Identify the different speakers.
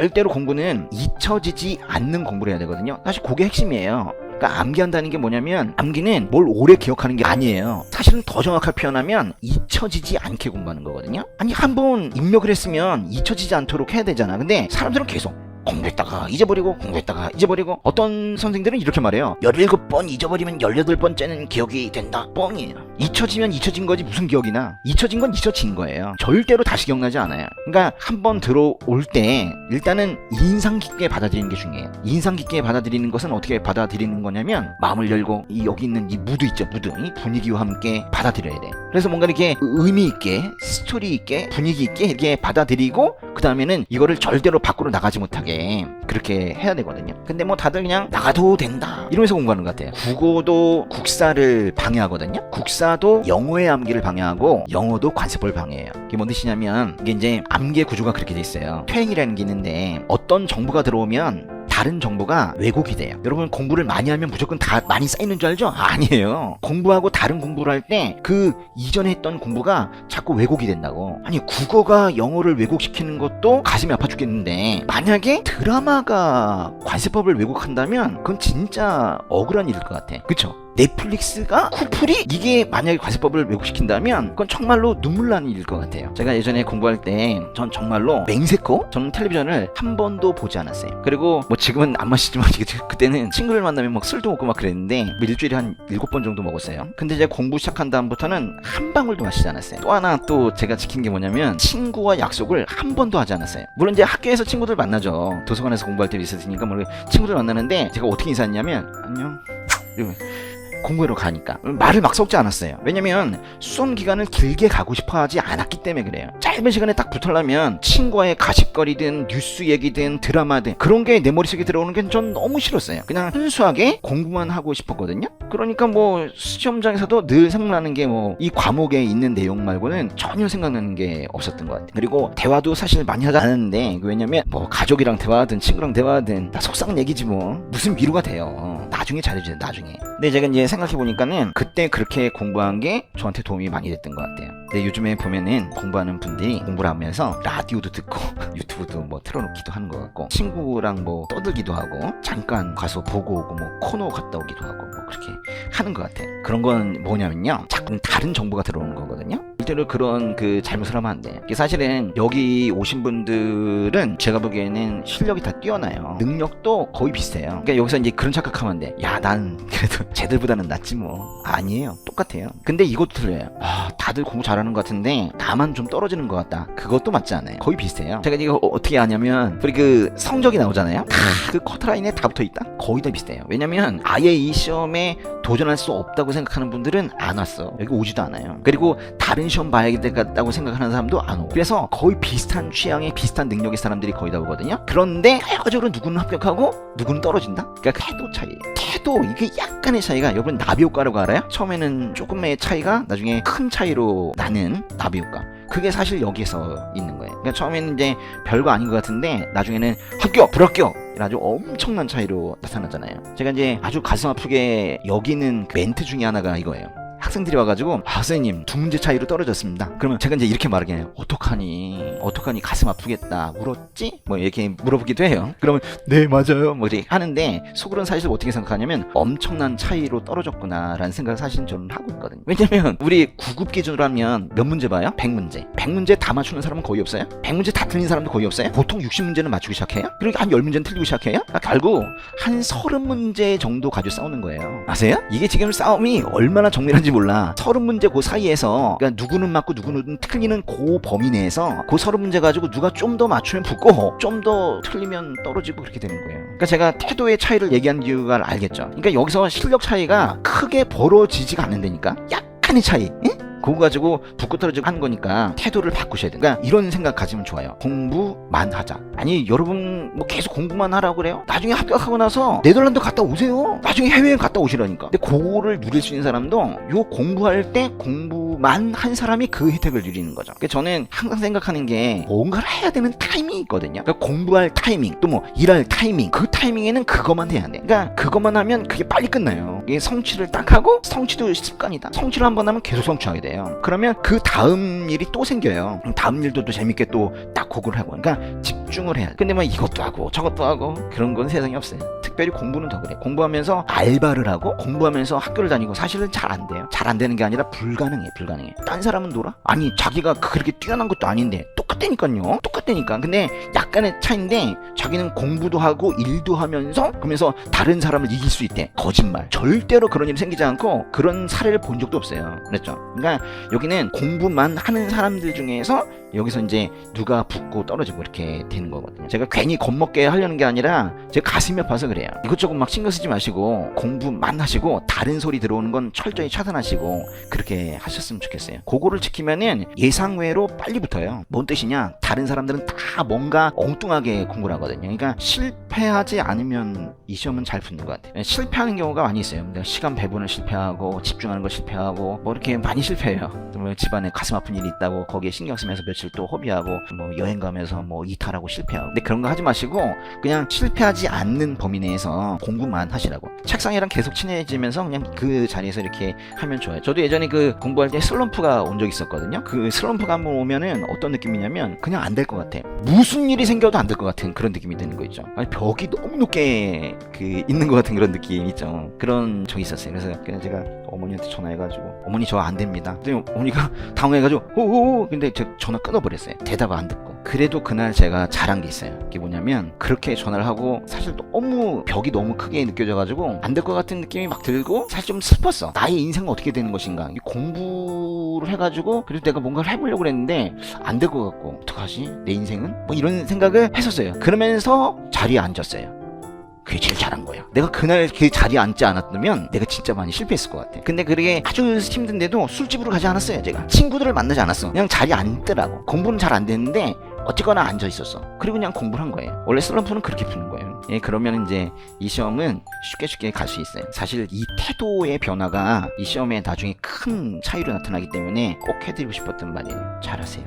Speaker 1: 절대로 공부는 잊혀지지 않는 공부를 해야 되거든요. 사실 그게 핵심이에요. 그러니까 암기한다는 게 뭐냐면 암기는 뭘 오래 기억하는 게 아니에요. 사실은 더 정확하게 표현하면 잊혀지지 않게 공부하는 거거든요. 아니 한 번 입력을 했으면 잊혀지지 않도록 해야 되잖아. 근데 사람들은 계속 공부했다가 잊어버리고 공부했다가 잊어버리고 어떤 선생들은 이렇게 말해요 17번 잊어버리면 18번째는 기억이 된다 뻥이에요 잊혀지면 잊혀진 거지 무슨 기억이 나? 잊혀진 건 잊혀진 거예요. 절대로 다시 기억나지 않아요. 그러니까 한번 들어올 때 일단은 인상 깊게 받아들이는 게 중요해요. 인상 깊게 받아들이는 것은 어떻게 받아들이는 거냐면 마음을 열고 이 여기 있는 이 무드 있죠 무드. 이 분위기와 함께 받아들여야 돼. 그래서 뭔가 이렇게 의미 있게 스토리 있게 분위기 있게 이렇게 받아들이고 그 다음에는 이거를 절대로 밖으로 나가지 못하게 그렇게 해야 되거든요. 근데 뭐 다들 그냥 나가도 된다 이러면서 공부하는 것 같아요. 국어도 국사를 방해하거든요. 국사도 영어의 암기를 방해하고 영어도 관습을 방해해요. 이게 뭔 뜻이냐면 이게 이제 암기의 구조가 그렇게 돼 있어요. 퇴행이라는 게 있는데 어떤 정보가 들어오면 다른 정보가 왜곡이 돼요. 여러분 공부를 많이 하면 무조건 다 많이 쌓이는 줄 알죠? 아니에요. 공부하고 다른 공부를 할 때 그 이전에 했던 공부가 자꾸 왜곡이 된다고. 아니 국어가 영어를 왜곡시키는 것도 가슴이 아파 죽겠는데 만약에 드라마가 관세법을 왜곡한다면 그건 진짜 억울한 일일 것 같아. 그쵸? 넷플릭스가 쿠플이 이게 만약에 관세법을 왜곡시킨다면 그건 정말로 눈물 나는 일일 것 같아요. 제가 예전에 공부할 때 전 정말로 맹세코 저는 텔레비전을 한 번도 보지 않았어요. 그리고 뭐 지금은 안 마시지만 그때는 친구를 만나면 막 술도 먹고 막 그랬는데 뭐 일주일에 한 일곱 번 정도 먹었어요. 근데 이제 공부 시작한 다음부터는 한 방울도 마시지 않았어요. 또 하나 또 제가 지킨 게 뭐냐면 친구와 약속을 한 번도 하지 않았어요. 물론 이제 학교에서 친구들 만나죠. 도서관에서 공부할 때도 있었으니까 뭐 친구들 만나는데 제가 어떻게 인사했냐면 안녕 이러면 공부하러 가니까 말을 막 섞지 않았어요. 왜냐면 수험 기간을 길게 가고 싶어 하지 않았기 때문에 그래요. 짧은 시간에 딱 붙으려면 친구와의 가십거리든 뉴스 얘기든 드라마든 그런 게 내 머릿속에 들어오는 게 전 너무 싫었어요. 그냥 순수하게 공부만 하고 싶었거든요. 그러니까 뭐 시험장에서도 늘 생각나는 게 뭐 이 과목에 있는 내용 말고는 전혀 생각나는 게 없었던 것 같아요. 그리고 대화도 사실 많이 하지 않았는데 왜냐면 뭐 가족이랑 대화하든 친구랑 대화하든 다 속상 얘기지 뭐 무슨 위로가 돼요. 나중에 잘해줘요 나중에. 근데 제가 이제 생각해 보니까는 그때 그렇게 공부한 게 저한테 도움이 많이 됐던 것 같아요. 근데 요즘에 보면은 공부하는 분들이 공부를 하면서 라디오도 듣고 유튜브도 뭐 틀어놓기도 하는 것 같고 친구랑 뭐 떠들기도 하고 잠깐 가서 보고 오고 뭐 코너 갔다 오기도 하고 뭐 그렇게 하는 것 같아요. 그런 건 뭐냐면요. 자꾸 다른 정보가 들어오는. 절대로 그런 그 잘못을 하면 안. 이게 사실은 여기 오신 분들은 제가 보기에는 실력이 다 뛰어나요. 능력도 거의 비슷해요. 그러니까 여기서 이제 그런 착각하면 안 돼. 야, 난 그래도 쟤들보다는 낫지 뭐. 아니에요. 똑같아요. 근데 이것도 틀려요. 아, 다들 공부 잘하는 것 같은데 나만 좀 떨어지는 것 같다. 그것도 맞지 않아요. 거의 비슷해요. 제가 이거 어떻게 아냐면 우리 그 성적이 나오잖아요. 다그 커트라인에 다 붙어 있다. 거의 다 비슷해요. 왜냐면 아예 이 시험에 도전할 수 없다고 생각하는 분들은 안 왔어. 여기 오지도 않아요. 그리고 다른 시험 봐야 되겠다고 생각하는 사람도 안 오고. 그래서 거의 비슷한 취향의 비슷한 능력의 사람들이 거의 다 오거든요. 그런데 결과적으로 누구는 합격하고 누구는 떨어진다. 그러니까 태도 차이. 태도 이게 약간의 차이가 여러분 나비 효과라고 알아요? 처음에는 조금의 차이가 나중에 큰 차이로 나는 나비 효과. 그게 사실 여기서 있는 거예요. 그러니까 처음에는 이제 별거 아닌 것 같은데 나중에는 합격, 불합격 아주 엄청난 차이로 나타나잖아요. 제가 이제 아주 가슴 아프게 여기는 그 멘트 중에 하나가 이거예요. 학생들이 와가지고 아 선생님 두 문제 차이로 떨어졌습니다. 그러면 제가 이제 이렇게 말하긴 해요. 어떡하니 어떡하니 가슴 아프겠다 울었지? 뭐 이렇게 물어보기도 해요. 그러면 네 맞아요 뭐 이렇게 하는데 속으로는 사실 어떻게 생각하냐면 엄청난 차이로 떨어졌구나 라는 생각을 사실 저는 하고 있거든요. 왜냐면 우리 구급 기준으로 하면 몇 문제 봐요? 100문제. 100문제 다 맞추는 사람은 거의 없어요? 100문제 다 틀린 사람도 거의 없어요? 보통 60문제는 맞추기 시작해요? 그러니까 한 10문제는 틀리고 시작해요? 아, 결국 한 30문제 정도 가지고 싸우는 거예요. 아세요? 이게 지금 싸움이 얼마나 정밀한지 몰라. 30문제 그 사이에서 그러니까 누구는 맞고 누구는 틀리는 그 범위 내에서 그 30문제 가지고 누가 좀 더 맞추면 붙고 좀 더 틀리면 떨어지고 그렇게 되는 거예요. 그러니까 제가 태도의 차이를 얘기한 이유가 알겠죠. 그러니까 여기서 실력 차이가 크게 벌어지지가 않는다니까. 약간의 차이. 응? 그거 가지고 붙고 떨어지고 하는 거니까 태도를 바꾸셔야 돼요. 그러니까 이런 생각 가지면 좋아요. 공부만 하자. 아니 여러분 뭐 계속 공부만 하라고 그래요? 나중에 합격하고 나서 네덜란드 갔다 오세요. 나중에 해외여행 갔다 오시라니까. 근데 그거를 누릴 수 있는 사람도 요 공부할 때 공부 만 한 사람이 그 혜택을 누리는 거죠. 저는 항상 생각하는 게 뭔가를 해야 되는 타이밍이 있거든요. 그러니까 공부할 타이밍, 또 뭐 일할 타이밍, 그 타이밍에는 그것만 해야 돼. 그러니까 그것만 하면 그게 빨리 끝나요. 이게 성취를 딱 하고 성취도 습관이다. 성취를 한 번 하면 계속 성취하게 돼요. 그러면 그 다음 일이 또 생겨요. 다음 일도 또 재밌게 또딱 그걸 하고. 그러니까 집 중을 해야 돼. 근데 뭐 이것도 하고 저것도 하고 그런 건 세상에 없어요. 특별히 공부는 더 그래. 공부하면서 알바를 하고 공부하면서 학교를 다니고 사실은 잘 안 돼요. 잘 안 되는 게 아니라 불가능해. 불가능해. 딴 사람은 놀아? 아니 자기가 그렇게 뛰어난 것도 아닌데 똑같다니까요. 똑같다니까. 근데 약간의 차인데 자기는 공부도 하고 일도 하면서 그러면서 다른 사람을 이길 수 있대. 거짓말. 절대로 그런 일이 생기지 않고 그런 사례를 본 적도 없어요. 그랬죠. 그러니까 여기는 공부만 하는 사람들 중에서 여기서 이제 누가 붙고 떨어지고 이렇게 되는 거거든요. 제가 괜히 겁먹게 하려는 게 아니라 제 가슴이 아파서 그래요. 이것저것 막 신경 쓰지 마시고 공부만 하시고 다른 소리 들어오는 건 철저히 차단하시고 그렇게 하셨으면 좋겠어요. 그거를 지키면은 예상외로 빨리 붙어요. 뭔 뜻이냐? 다른 사람들은 다 뭔가 엉뚱하게 공부를 하거든요. 그러니까 실 패하지 않으면 이 시험은 잘 붙는 것 같아요. 실패하는 경우가 많이 있어요. 내가 시간 배분을 실패하고 집중하는 거 실패하고 뭐 이렇게 많이 실패해요. 뭐 집안에 가슴 아픈 일이 있다고 거기에 신경 쓰면서 며칠 또 허비하고 뭐 여행 가면서 뭐 이탈하고 실패하고 근데 그런 거 하지 마시고 그냥 실패하지 않는 범위 내에서 공부만 하시라고 책상이랑 계속 친해지면서 그냥 그 자리에서 이렇게 하면 좋아요 저도 예전에 그 공부할 때 슬럼프가 온 적이 있었거든요 그 슬럼프가 한번 오면은 어떤 느낌이냐면 그냥 안 될 것 같아 무슨 일이 생겨도 안 될 것 같은 그런 느낌이 드는 거 있죠 아니 벽이 너무 높게 그 있는 것 같은 그런 느낌 있죠. 그런 적이 있었어요. 그래서 그냥 제가 어머니한테 전화해가지고 어머니 저 안 됩니다. 근데 어머니가 당황해가지고 오오오 근데 저 전화 끊어버렸어요. 대답 안 듣고 그래도 그날 제가 잘한 게 있어요 그게 뭐냐면 그렇게 전화를 하고 사실 너무 벽이 너무 크게 느껴져가지고 안 될 것 같은 느낌이 막 들고 사실 좀 슬펐어 나의 인생은 어떻게 되는 것인가 이 공부를 해가지고 그래도 내가 뭔가를 해보려고 그랬는데 안 될 것 같고 어떡하지 내 인생은 뭐 이런 생각을 했었어요 그러면서 자리에 앉았어요 그게 제일 잘한 거야. 내가 그날 그 자리에 앉지 않았다면 내가 진짜 많이 실패했을 것 같아. 근데 그게 아주 힘든데도 술집으로 가지 않았어요, 제가. 친구들을 만나지 않았어. 그냥 자리에 앉더라고. 공부는 잘 안 됐는데 어쨌거나 앉아 있었어. 그리고 그냥 공부를 한 거예요. 원래 슬럼프는 그렇게 푸는 거예요. 예, 그러면 이제 이 시험은 쉽게 쉽게 갈 수 있어요. 사실 이 태도의 변화가 이 시험에 나중에 큰 차이로 나타나기 때문에 꼭 해드리고 싶었던 말이에요. 잘하세요.